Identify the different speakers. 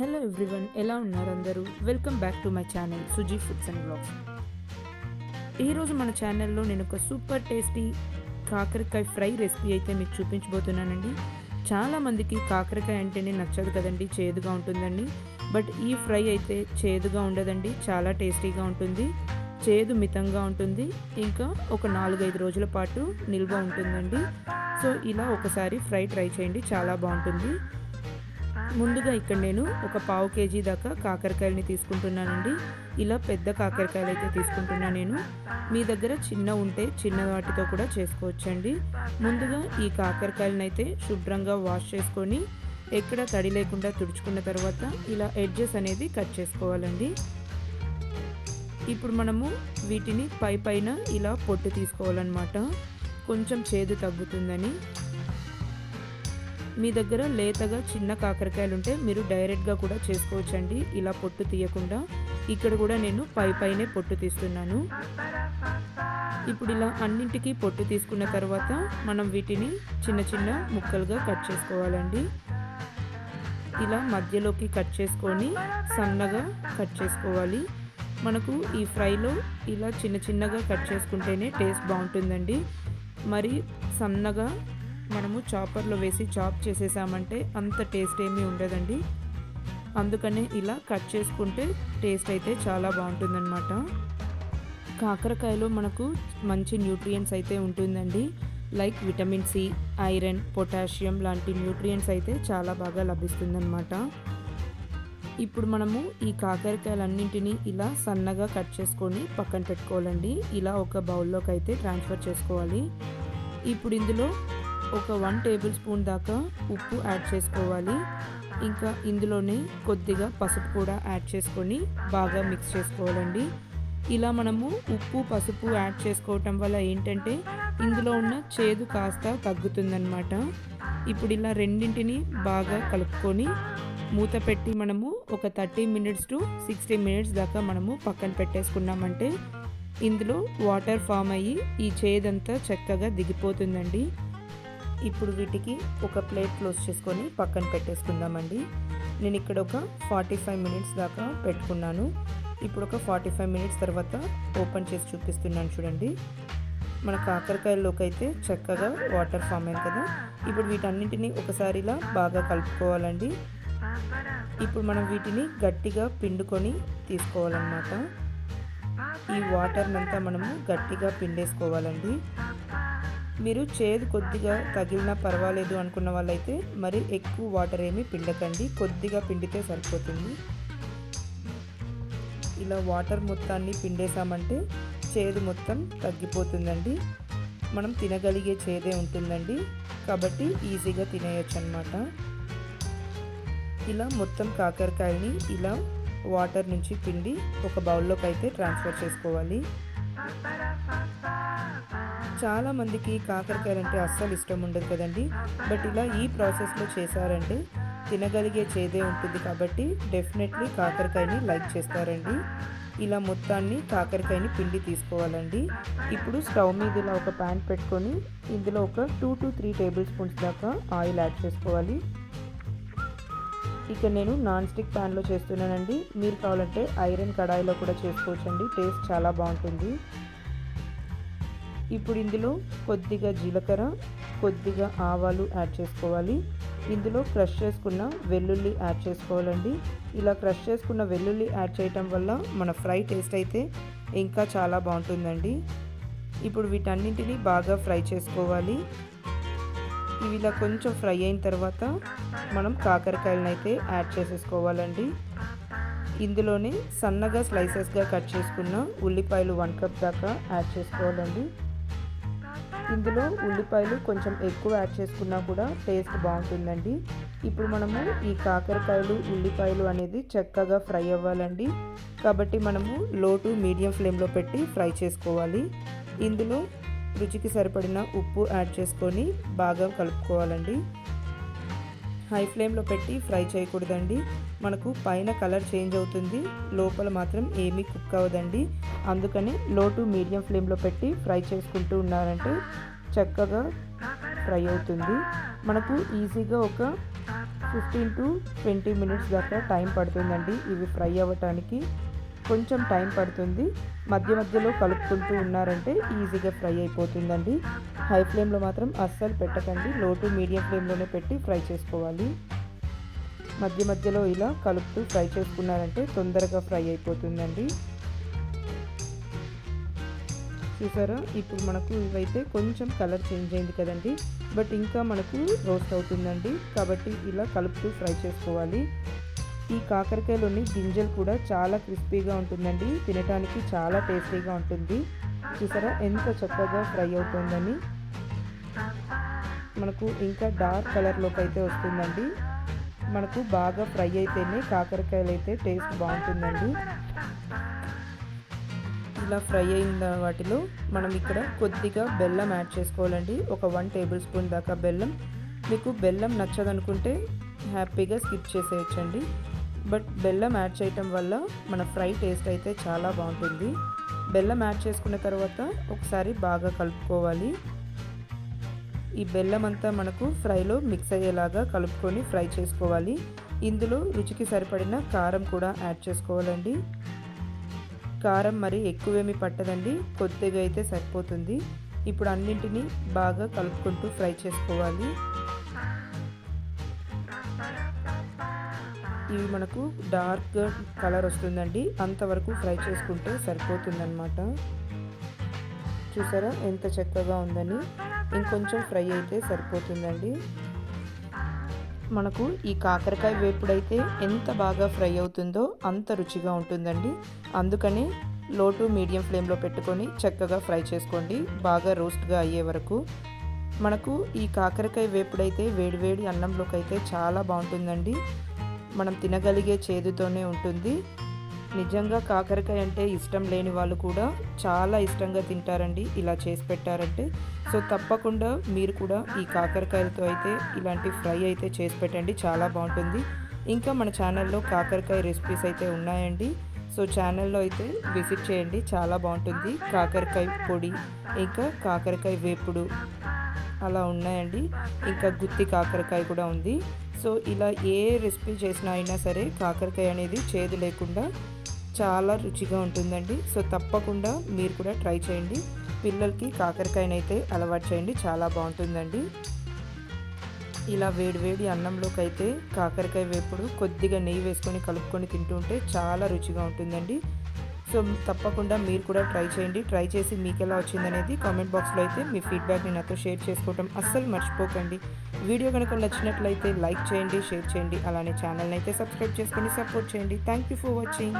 Speaker 1: Hello everyone ఎలా ఉన్నారు అందరూ? Welcome back to my channel Suji foods and blogs ఈరోజు మన ఛానల్లో నేను ఒక సూపర్ టేస్టీ కాకరకాయ ఫ్రై రెసిపీ అయితే మీకు చూపించబోతున్నానండి. చాలామందికి కాకరకాయ అంటేనే నచ్చదు కదండి చేదుగా ఉంటుందండి. బట్ ఈ ఫ్రై అయితే చేదుగా ఉండదండి చాలా టేస్టీగా ఉంటుంది. చేదు మితంగా ఉంటుంది. ఇంకా ఒక నాలుగైదు రోజుల పాటు నిల్వ ఉంటుందండి. సో ఇలా ఒకసారి ఫ్రై ట్రై చేయండి చాలా బాగుంటుంది. ముందుగా ఇక్కడ నేను ఒక పావు కేజీ దాకా కాకరకాయలని తీసుకుంటున్నానండి. ఇలా పెద్ద కాకరకాయలు అయితే తీసుకుంటున్నా నేను. మీ దగ్గర చిన్న ఉంటే చిన్న వాటితో కూడా చేసుకోవచ్చండి. ముందుగా ఈ కాకరకాయలను అయితే శుభ్రంగా వాష్ చేసుకొని ఎక్కడ తడి లేకుండా తుడుచుకున్న తర్వాత ఇలా ఎడ్జెస్ అనేది కట్ చేసుకోవాలండి. ఇప్పుడు మనము వీటిని పై పైన ఇలా పొట్టు తీసుకోవాలన్నమాట. కొంచెం చేదు తగ్గుతుందని. మీ దగ్గర లేతగా చిన్న కాకరకాయలు ఉంటే మీరు డైరెక్ట్గా కూడా చేసుకోవచ్చండి. ఇలా పొట్టు తీయకుండా. ఇక్కడ కూడా నేను పై పైనే పొట్టు తీస్తున్నాను. ఇప్పుడు ఇలా అన్నింటికి పొట్టు తీసుకున్న తర్వాత మనం వీటిని చిన్న చిన్న ముక్కలుగా కట్ చేసుకోవాలండి. ఇలా మధ్యలోకి కట్ చేసుకొని సన్నగా కట్ చేసుకోవాలి. మనకు ఈ ఫ్రైలో ఇలా చిన్న చిన్నగా కట్ చేసుకుంటేనే టేస్ట్ బాగుంటుందండి. మరి సన్నగా మనము చాపర్లో వేసి చాప్ చేసేసామంటే అంత టేస్ట్ ఏమీ ఉండదండి. అందుకనే ఇలా కట్ చేసుకుంటే టేస్ట్ అయితే చాలా బాగుంటుందన్నమాట. కాకరకాయలో మనకు మంచి న్యూట్రియంట్స్ అయితే ఉంటుందండి. Like vitamin C iron potassium లాంటి న్యూట్రియంట్స్ అయితే చాలా బాగా లభిస్తుందన్నమాట. ఇప్పుడు మనము ఈ కాకరకాయలన్నింటినీ ఇలా సన్నగా కట్ చేసుకొని పక్కన పెట్టుకోవాలండి. ఇలా ఒక బౌల్లోకి అయితే ట్రాన్స్ఫర్ చేసుకోవాలి. ఇప్పుడు ఇందులో ఒక వన్ టేబుల్ స్పూన్ దాకా ఉప్పు యాడ్ చేసుకోవాలి. ఇంకా ఇందులోనే కొద్దిగా పసుపు కూడా యాడ్ చేసుకొని బాగా మిక్స్ చేసుకోవాలండి. ఇలా మనము ఉప్పు పసుపు యాడ్ చేసుకోవటం వల్ల ఏంటంటే ఇందులో ఉన్న చేదు కాస్త తగ్గుతుందన్నమాట. ఇప్పుడు ఇలా రెండింటిని బాగా కలుపుకొని మూత పెట్టి మనము ఒక thirty minutes to sixty minutes దాకా మనము పక్కన పెట్టేసుకున్నామంటే ఇందులో వాటర్ ఫామ్ అయ్యి ఈ చేదంతా చక్కగా దిగిపోతుందండి. ఇప్పుడు వీటికి ఒక ప్లేట్ క్లోజ్ చేసుకొని పక్కన పెట్టేసుకుందామండి. నేను ఇక్కడ ఒక ఫార్టీ ఫైవ్ మినిట్స్ దాకా పెట్టుకున్నాను. ఇప్పుడు ఒక ఫార్టీ ఫైవ్ మినిట్స్ తర్వాత ఓపెన్ చేసి చూపిస్తున్నాను చూడండి. మన కాకరకాయల్లోకి అయితే చక్కగా వాటర్ ఫామ్ అయింది కదా. ఇప్పుడు వీటన్నింటినీ ఒకసారి ఇలా బాగా కలుపుకోవాలండి. ఇప్పుడు మనం వీటిని గట్టిగా పిండుకొని తీసుకోవాలన్నమాట. ఈ వాటర్నంతా మనము గట్టిగా పిండేసుకోవాలండి. మీరు చేదు కొద్దిగా తగిలినా పర్వాలేదు అనుకున్న వాళ్ళైతే మరి ఎక్కువ వాటర్ ఏమి పిండకండి. కొద్దిగా పిండితే సరిపోతుంది. ఇలా వాటర్ మొత్తాన్ని పిండేసామంటే చేదు మొత్తం తగ్గిపోతుందండి. మనం తినగలిగే చేదే ఉంటుందండి. కాబట్టి ఈజీగా తినేయచ్చు అనమాట ఇలా మొత్తం కాకరకాయని ఇలా వాటర్ నుంచి పిండి ఒక బౌల్లోకి అయితే ట్రాన్స్ఫర్ చేసుకోవాలి. చాలామందికి కాకరకాయలు అంటే అస్సలు ఇష్టం ఉండదు కదండి. బట్ ఇలా ఈ ప్రాసెస్లో చేశారంటే తినగలిగే చేదే ఉంటుంది కాబట్టి డెఫినెట్లీ కాకరకాయని లైక్ చేస్తారండి. ఇలా మొత్తాన్ని కాకరకాయని పిండి తీసుకోవాలండి. ఇప్పుడు స్టవ్ మీద ఇలా ఒక ప్యాన్ పెట్టుకొని ఇందులో ఒక two to three tablespoons దాకా ఆయిల్ యాడ్ చేసుకోవాలి. ఇక నేను నాన్ స్టిక్ ప్యాన్లో చేస్తున్నానండి. మీరు కావాలంటే ఐరన్ కడాయిలో కూడా చేసుకోవచ్చండి. టేస్ట్ చాలా బాగుంటుంది. ఇప్పుడు ఇందులో కొద్దిగా జీలకర్ర కొద్దిగా ఆవాలు యాడ్ చేసుకోవాలి. ఇందులో క్రష్ చేసుకున్న వెల్లుల్లి యాడ్ చేసుకోవాలండి. ఇలా క్రష్ చేసుకున్న వెల్లుల్లి యాడ్ చేయటం వల్ల మన ఫ్రై టేస్ట్ అయితే ఇంకా చాలా బాగుంటుందండి. ఇప్పుడు వీటన్నింటినీ బాగా ఫ్రై చేసుకోవాలి. ఇవి ఇలా కొంచెం ఫ్రై అయిన తర్వాత మనం కాకరకాయలను అయితే యాడ్ చేసేసుకోవాలండి. ఇందులోనే సన్నగా స్లైసెస్గా కట్ చేసుకున్న ఉల్లిపాయలు వన్ కప్ దాకా యాడ్ చేసుకోవాలండి. ఇందులో ఉల్లిపాయలు కొంచెం ఎక్కువ యాడ్ చేసుకున్నా కూడా టేస్ట్ బాగుంటుందండి. ఇప్పుడు మనము ఈ కాకరకాయలు ఉల్లిపాయలు అనేది చక్కగా ఫ్రై అవ్వాలండి. కాబట్టి మనము లో టు మీడియం ఫ్లేమ్లో పెట్టి ఫ్రై చేసుకోవాలి. ఇందులో రుచికి సరిపడిన ఉప్పు యాడ్ చేసుకొని బాగా కలుపుకోవాలండి. హై ఫ్లేమ్లో పెట్టి ఫ్రై చేయకూడదండి. మనకు పైన కలర్ చేంజ్ అవుతుంది. లోపల మాత్రం ఏమీ కుక్ అవ్వదండి. అందుకని లో టు మీడియం ఫ్లేమ్లో పెట్టి ఫ్రై చేసుకుంటూ ఉన్నారంటే చక్కగా ఫ్రై అవుతుంది. మనకు ఈజీగా ఒక ఫిఫ్టీన్ టు ట్వంటీ మినిట్స్ దాకా టైం పడుతుందండి. ఇవి ఫ్రై అవ్వటానికి. కొంచెం టైం పడుతుంది. మధ్య మధ్యలో కలుపుకుంటూ ఉన్నారంటే ఈజీగా ఫ్రై అయిపోతుందండి. హై ఫ్లేమ్లో మాత్రం అస్సలు పెట్టకండి. లో టు మీడియం ఫ్లేమ్లోనే పెట్టి ఫ్రై చేసుకోవాలి. మధ్య మధ్యలో ఇలా కలుపుతూ ఫ్రై చేసుకున్నారంటే తొందరగా ఫ్రై అయిపోతుందండి. చూసారా? ఇప్పుడు మనకు ఇవైతే కొంచెం కలర్ చేంజ్ అయింది కదండి. బట్ ఇంకా మనకు రోస్ట్ అవుతుందండి. కాబట్టి ఇలా కలుపుతూ ఫ్రై చేసుకోవాలి. ఈ కాకరకాయలోని గింజలు కూడా చాలా క్రిస్పీగా ఉంటుందండి. తినడానికి చాలా టేస్టీగా ఉంటుంది. చూసారా? ఎంత చక్కగా ఫ్రై అవుతుందని. మనకు ఇంకా డార్క్ కలర్లోకి అయితే వస్తుందండి. మనకు బాగా ఫ్రై అయితేనే కాకరకాయలు అయితే టేస్ట్ బాగుంటుందండి. ఇలా ఫ్రై అయిన వాటిలో మనం ఇక్కడ కొద్దిగా బెల్లం యాడ్ చేసుకోవాలండి. ఒక వన్ టేబుల్ స్పూన్ దాకా బెల్లం. మీకు బెల్లం నచ్చదనుకుంటే హ్యాపీగా స్కిప్ చేసేయచ్చండి. బట్ బెల్లం యాడ్ చేయటం వల్ల మన ఫ్రై టేస్ట్ అయితే చాలా బాగుంటుంది. బెల్లం యాడ్ చేసుకున్న తర్వాత ఒకసారి బాగా కలుపుకోవాలి. ఈ బెల్లం అంతా మనకు ఫ్రైలో మిక్స్ అయ్యేలాగా కలుపుకొని ఫ్రై చేసుకోవాలి. ఇందులో రుచికి సరిపడిన కారం కూడా యాడ్ చేసుకోవాలండి. కారం మరి ఎక్కువేమి పట్టదండి. కొద్దిగా అయితే సరిపోతుంది. ఇప్పుడు అన్నింటినీ బాగా కలుపుకుంటూ ఫ్రై చేసుకోవాలి. ఇవి మనకు డార్క్ కలర్ వస్తుందండి. అంతవరకు ఫ్రై చేసుకుంటే సరిపోతుందన్నమాట. చూసారా? ఎంత చక్కగా ఉందని. ఇంకొంచెం ఫ్రై అయితే సరిపోతుందండి. మనకు ఈ కాకరకాయ వేపుడైతే ఎంత బాగా ఫ్రై అవుతుందో అంత రుచిగా ఉంటుందండి. అందుకని లో టు మీడియం ఫ్లేమ్లో పెట్టుకొని చక్కగా ఫ్రై చేసుకోండి. బాగా రోస్ట్గా అయ్యే వరకు. మనకు ఈ కాకరకాయ వేపుడైతే వేడివేడి అన్నంలోకి అయితే చాలా బాగుంటుందండి. మనం తినగలిగే చేదుతోనే ఉంటుంది. నిజంగా కాకరకాయ అంటే ఇష్టం లేని వాళ్ళు కూడా చాలా ఇష్టంగా తింటారండి. ఇలా చేసి పెట్టారంటే. సో తప్పకుండా మీరు కూడా ఈ కాకరకాయలతో అయితే ఇలాంటి ఫ్రై అయితే చేసి పెట్టండి. చాలా బాగుంటుంది. ఇంకా మన ఛానల్లో కాకరకాయ రెసిపీస్ అయితే ఉన్నాయండి. సో ఛానల్లో అయితే విజిట్ చేయండి. చాలా బాగుంటుంది. కాకరకాయ పొడి ఇంకా కాకరకాయ వేపుడు అలా ఉన్నాయండి. ఇంకా గుత్తి కాకరకాయ కూడా ఉంది. సో ఇలా ఏ రెసిపీ చేసినా అయినా సరే కాకరకాయ అనేది చేదు లేకుండా చాలా రుచిగా ఉంటుందండి. సో తప్పకుండా మీరు కూడా ట్రై చేయండి. పిల్లలకి కాకరకాయనైతే అలవాటు చేయండి చాలా బాగుంటుందండి. ఇలా వేడివేడి అన్నంలోకి అయితే కాకరకాయ వేపుడు కొద్దిగా నెయ్యి వేసుకొని కలుపుకొని తింటుంటే చాలా రుచిగా ఉంటుందండి. సో తప్పకుండా మీరు కూడా ట్రై చేయండి. ట్రై చేసి మీకు ఎలా వచ్చిందనేది కామెంట్ బాక్స్లో అయితే మీ ఫీడ్బ్యాక్ని నాతో షేర్ చేసుకోవటం అస్సలు మర్చిపోకండి. వీడియో కనుక నచ్చినట్లయితే లైక్ చేయండి షేర్ చేయండి అలానే ఛానల్ని అయితే సబ్స్క్రైబ్ చేసుకొని సపోర్ట్ చేయండి. Thank you for watching